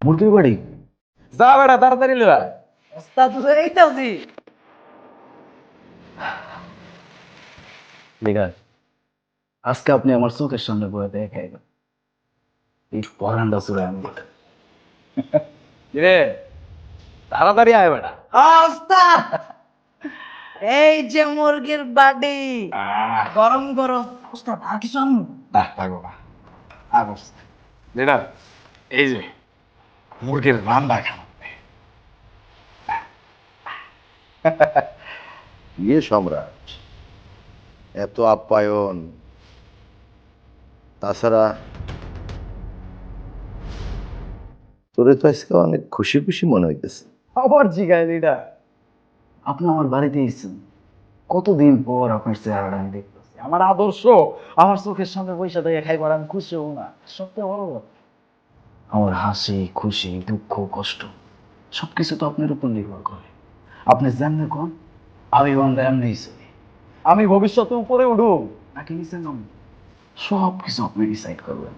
মুরগির বাড়ি? যা বেটা তাড়াতাড়ি লয়া ওস্তাদ এইটাও দি লিগার আজকে আপনি আমার চোখের সামনে বয়ে দেখাইবেন এই পরানটা চুড়ে আমি রে তাড়াতাড়ি আয় বেটা। ওস্তাদ এই যে মুরগির বাড়ি। গরম গরম। ওস্তাদ আর কিছু না থাকো না আগস লিডার এই যে মুরগির রান্না খাওয়া ইয়ে সম্রাট এত আপ্যায়ন তাছাড়া তোরে তো আজকে অনেক খুশি খুশি মনে হইতেছে। আবার জিগায় লিডার আপনি আমার বাড়িতে এসেছেন কতদিন পর আপনার চেহারাটা আমি দেখতেছি। আমার আদর্শ আমার চোখের সামনে পয়সা দিয়ে খাইবার আমি খুশি হব না। সবথেকে বড় আমার হাসি খুশি দুঃখ কষ্ট সবকিছু তো আপনার উপর নির্ভর করে। আপনি যেমনি কোন? আমি বান্ধব এমনি চলি আমি ভবিষ্যতে উপরে উঠব নাকি নিচে নাম সব কিছু আপনি ডিসাইড করবেন।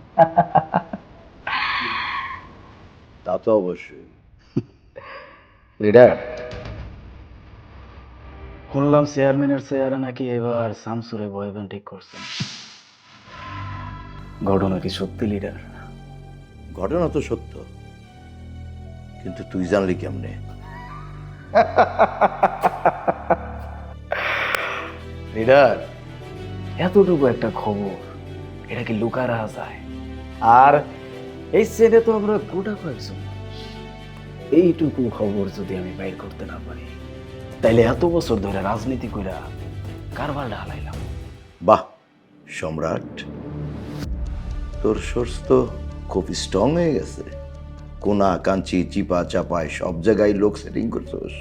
তা তো অবশ্যই। লিডার। শুনলাম চেয়ারম্যানের চেয়ারে নাকি এবার শামসুরে বয়বেন ঠিক করছেন। ঘটনা কি সত্যি লিডার? ঘটনা তো সত্য। কিন্তু তুই জানলি কেমনে? লিডার এতটুকু একটা খবর এটা কি লুকা রাখা যায়? আর এই সেটে তো আমরা গোটা কয়েকজন এইটুকু খবর যদি আমি বাইর করতে না পারি তাইলে এত বছর ধরে রাজনীতি কইরা কারবার ঢালাইলাম। বাহ সম্রাট। তোর সোর্স তো খুব স্ট্রং হয়ে গেছে। কোনা কাঞ্চি চিপা চাপায় সব জায়গায় লোক সেটিং করছোস।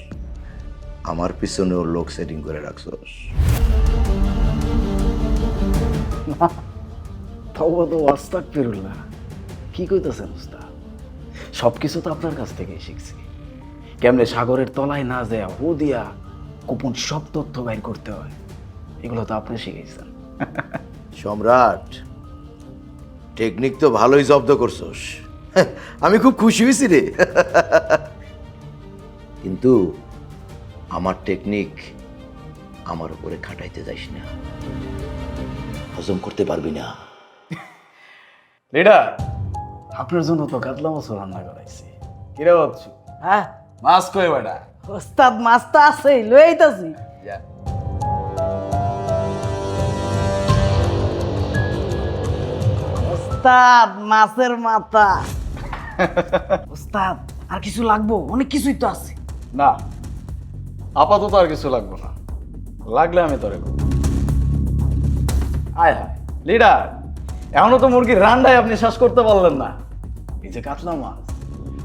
আমার পিছনেও লোক সেটিং করে রাখছোস। তবু তো ওয়াস্তাক ফিরুল্লাহ কি কইতেছেন উস্তাদ? সব কিছু তো আপনার কাছ থেকেই শিখছি। কেমনে সাগরের তলায় না যায় হু দিয়া গোপন সব তথ্য বাইর করতে হয় এগুলো তো আপনি শিখেছেন। সম্রাট টেকনিক তো ভালোই জব্দ করছোস। আমি খুব খুশি হয়েছি রে। কিন্তু আমার টেকনিক আমার উপরে খাটাইতে যাইস না। হজম করতে পারবি না। লিডার আপনার জন্য তো কাতলা মাছ রান্না করাইছি। কিরে ভাবছি? হ্যাঁ? মাছ কই বেটা? ওস্তাদ মাছটা আছে লই আইতাছি যা। ওস্তাদ মাছের মাথা। ওস্তাদ আর কিছু লাগবো? অনেক কিছুই তো আছে। না আপাতত আর কিছু লাগবে না। লাগলে আমি তোরে আয় হায় লিডার এখনও তো মুরগির রান্নায় আপনি শ্বাস করতে পারলেন না। এই যে কাতলা মাছ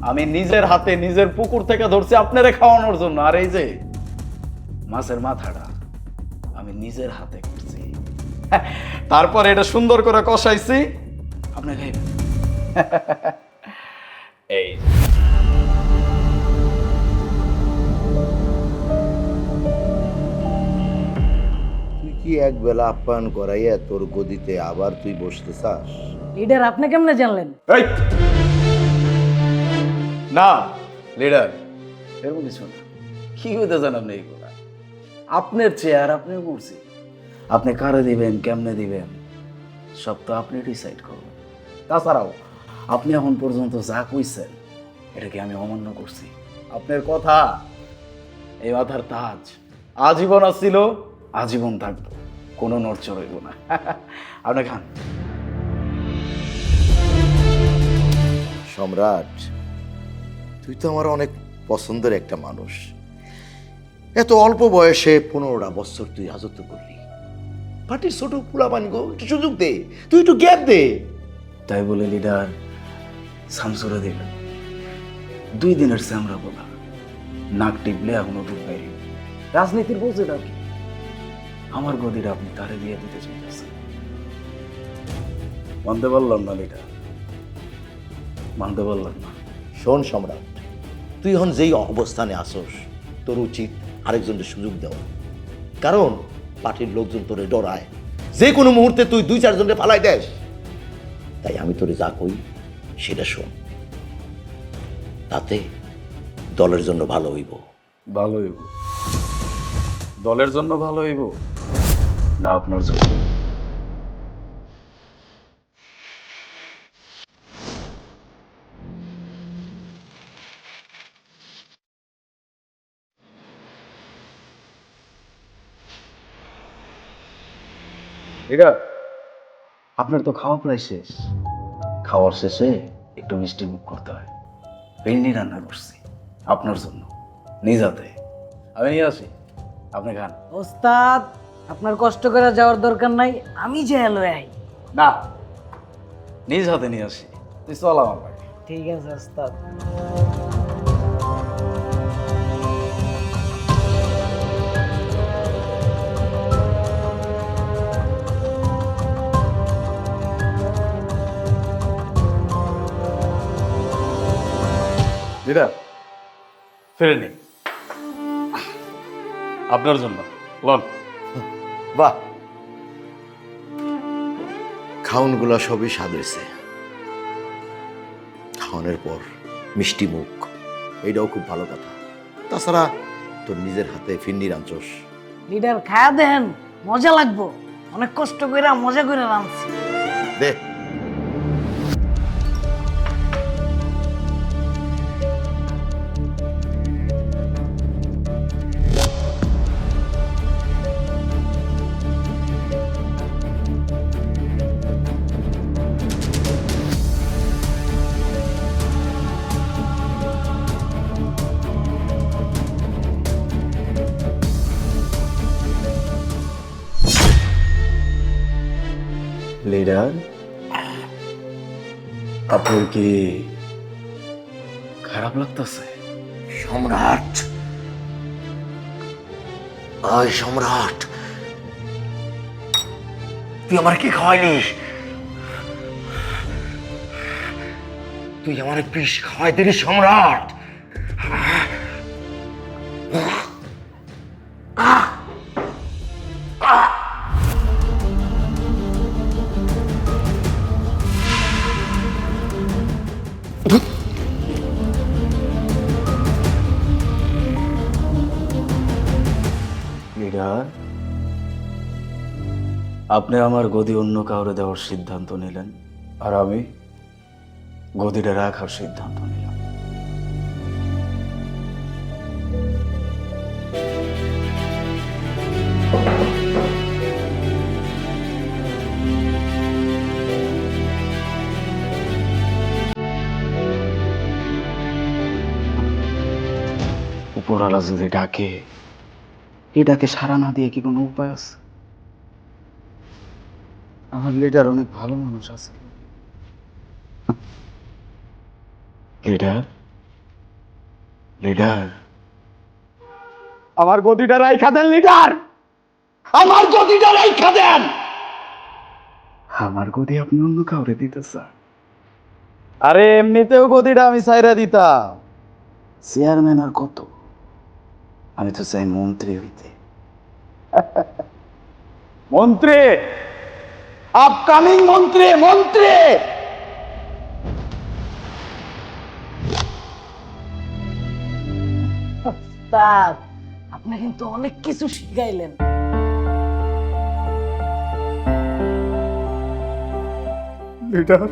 আমি নিজের হাতে নিজের পুকুর থেকে ধরছি আপনারে খাওয়ানোর জন্য। আর এই যে মাছের মাথাটা আমি নিজের হাতে করছি। তারপর এটা সুন্দর করে কষাইছি। আপনি খাইবেন এই। তুই কি এক বেলা আপ্যায়ন করাইয়া তোর গদিতে আবার তুই বসতে চাস? লিডার আপনি কেমনে জানলেন? এই! না লিডার এরকম কিছু না। কি হইতে চান আপনি এইগুলা আপনার চেয়ার আপনি করছি আপনি কারে দিবেন কেমনে দিবেন? সব তো আপনি ডিসাইড করবেন। তাছাড়াও, আপনি এখন পর্যন্ত যা কইছেন, এটাকে আমি অমান্য করছি। আপনার কথা, এই মাথার তাজ, আজীবন আসছিল, আজীবন থাকব, কোনো নড়চড় হইব না। আপনি খান। সম্রাট, তুই তো আমার অনেক পছন্দের একটা মানুষ। এত অল্প বয়সে পনেরোটা বছর তুই রাজত্ব করলি। পার্টির ছোট পুলা গো, একটু সুযোগ দে, তুই একটু গ্যাপ দে। তাই বলে লিডার সামসুরে দিল। দুই দিনের স্যামরা বলা নাক টিপলে এখনও ঢুকাই রাজনীতির বোঝেটা কি? আমার গদিটা আপনি তারে দিয়ে দিতে চাইতেছেন। মানতে পারলাম না লিডার। মানতে পারলাম না। শোন সম্রাট, তুই এখন যেই অবস্থানে আসোস, তোর উচিত আরেকজনকে সুযোগ দেওয়া। কারণ পার্টির লোকজন তোরে ডরায়। যে কোনো মুহূর্তে তুই দুই চারজনকে ফালাই দেস। তাই আমি তোরে যা কই, সেটা শোন। তাতে দলের জন্য ভালো হইব। ভালো হইব। দলের জন্য ভালো হইব? না, আপনার জন্য। এটা আপনার তো খাওয়া প্রায় শেষ। খাওয়ার শেষে একটু মিষ্টি মুখ করতে হয়। ভেন্ডি রান্না করছি আপনার জন্য। নিজ হাতে আমি নিয়ে আসি। আপনি খান। ওস্তাদ আপনার কষ্ট করে যাওয়ার দরকার নাই আমি যে এলো আই। না নিজ হাতে নিয়ে আসি। তুই চল আমার ঠিক আছে ওস্তাদ। দিদা ফিরে নি। আপনার জন্য। লন। বাহ। খাওনগুলা সবই স্বাদ হয়েছে। খাওয়ানোর পর মিষ্টি মুখ এইটাও খুব ভালো কথা। তাছাড়া তোর নিজের হাতে ফিন্নি রাঞ্চস লিডার খায়া দেন মজা লাগবো। অনেক কষ্ট করে মজা করে রাঁধছি। দে। আপনার কি খারাপ লাগতেছে? সম্রাট। ওই সম্রাট। তুই আমার কি খাওয়াইলি? তুই আমার পিস খাওয়াই দিলি সম্রাট। আপনি আমার গদি অন্য কাউরে দেওয়ার সিদ্ধান্ত নিলেন, আর আমি গদিটা রাখার সিদ্ধান্ত নিলাম। উপরওয়ালা যদি ডাকে এটাকে সারা না দিয়ে কি কোনো উপায় আছে? আমার লিডার অনেক ভালো মানুষ আছে। লিডার? লিডার? আমার গদিটা রাইখা দেন লিডার! আমার গদিটা রাইখা দেন! আমার গদি আপনি অন্য কাউরে দিতে স্যার আরে এমনিতেও গতিটা আমি সাইরা দিতাম। চেয়ারম্যান আর কত? আমি তো চাই মন্ত্রী হইতে। মন্ত্রী আপকামিং মন্ত্রী মন্ত্রী! আপনি কিন্তু অনেক কিছু শিখাইলেন। লিডার?